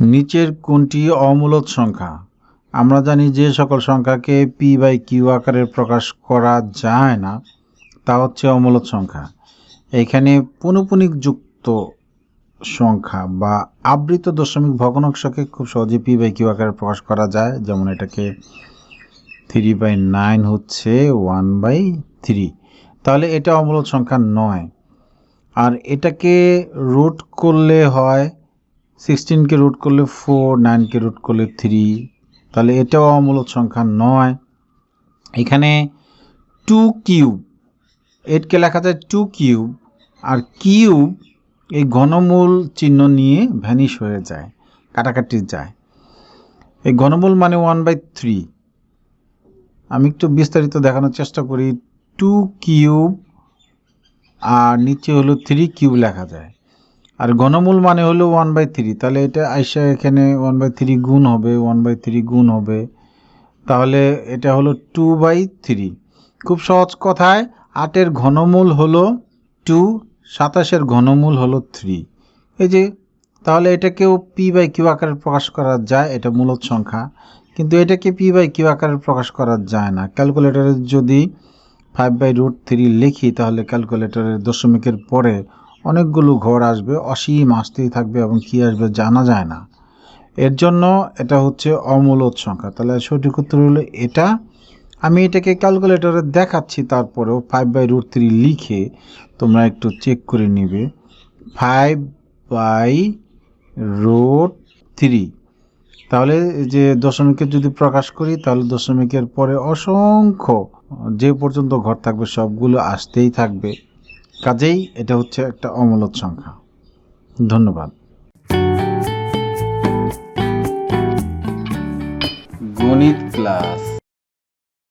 নিচের কোনটি অমূলদ সংখ্যা? আমরা জানি যে সকল সংখ্যাকে পি বাই কিউ আকারে প্রকাশ করা যায় না, তা হচ্ছে অমূলদ সংখ্যা। এখানে পুনঃপুনিক যুক্ত সংখ্যা বা আবৃত দশমিক ভগ্নাংশকে খুব সহজে পি বাই কিউ আকারে প্রকাশ করা যায়, যেমন এটাকে থ্রি বাই নাইন হচ্ছে ওয়ান বাই থ্রি তাহলে এটা অমূলদ সংখ্যা নয়। আর এটাকে রুট করলে হয় সিক্সটিনকে রুট করলে ফোর নাইনকে রুট করলে থ্রি তাহলে এটাও অমূলদ সংখ্যা নয়। এখানে টু কিউব এইটকে লেখা যায় টু কিউব আর কিউব এই ঘনমূল চিহ্ন নিয়ে ভ্যানিশ হয়ে যায়, কাটাকাটি যায়। এই ঘনমূল মানে ওয়ান বাই থ্রি আমি একটু বিস্তারিত দেখানোর চেষ্টা করি। টু কিউব আর নিচে হলো থ্রি কিউব লেখা যায়। আর ঘনমূল মানে হলো ওয়ান বাই থ্রি তাহলে এটা আইসা এখানে ওয়ান বাই থ্রি গুণ হবে ওয়ান বাই থ্রি গুণ হবে। তাহলে এটা হলো টু বাই থ্রি খুব সহজ কথায়, আটের ঘনমূল হলো টু সাতাশের ঘনমূল হলো থ্রি এই যে, তাহলে এটাকেও পি বাই কিউ আকারে প্রকাশ করা যায়, এটা মূলত সংখ্যা। কিন্তু এটাকে পি বাই কিউ আকারে প্রকাশ করা যায় না। ক্যালকুলেটরে যদি ফাইভ বাই রুট থ্রি লিখি, তাহলে ক্যালকুলেটরের দশমিকের পরে অনেকগুলো ঘর আসবে, অসীম আসতেই থাকবে এবং কী আসবে জানা যায় না। এর জন্য এটা হচ্ছে অমূলত সংখ্যা। তাহলে সঠিক উত্তর হলো এটা। আমি এটাকে ক্যালকুলেটরে দেখাচ্ছি, তারপরেও ফাইভ বাই রুট থ্রি লিখে তোমরা একটু চেক করে নিবে। ফাইভ বাই রুট থ্রি তাহলে যে দশমিকের যদি প্রকাশ করি, তাহলে দশমিকের পরে অসংখ্য, যে পর্যন্ত ঘর থাকবে সবগুলো আসতেই থাকবে। কাজেই এটা হচ্ছে একটা অমূলত সংখ্যা। ধন্যবাদ। গণিত ক্লাস।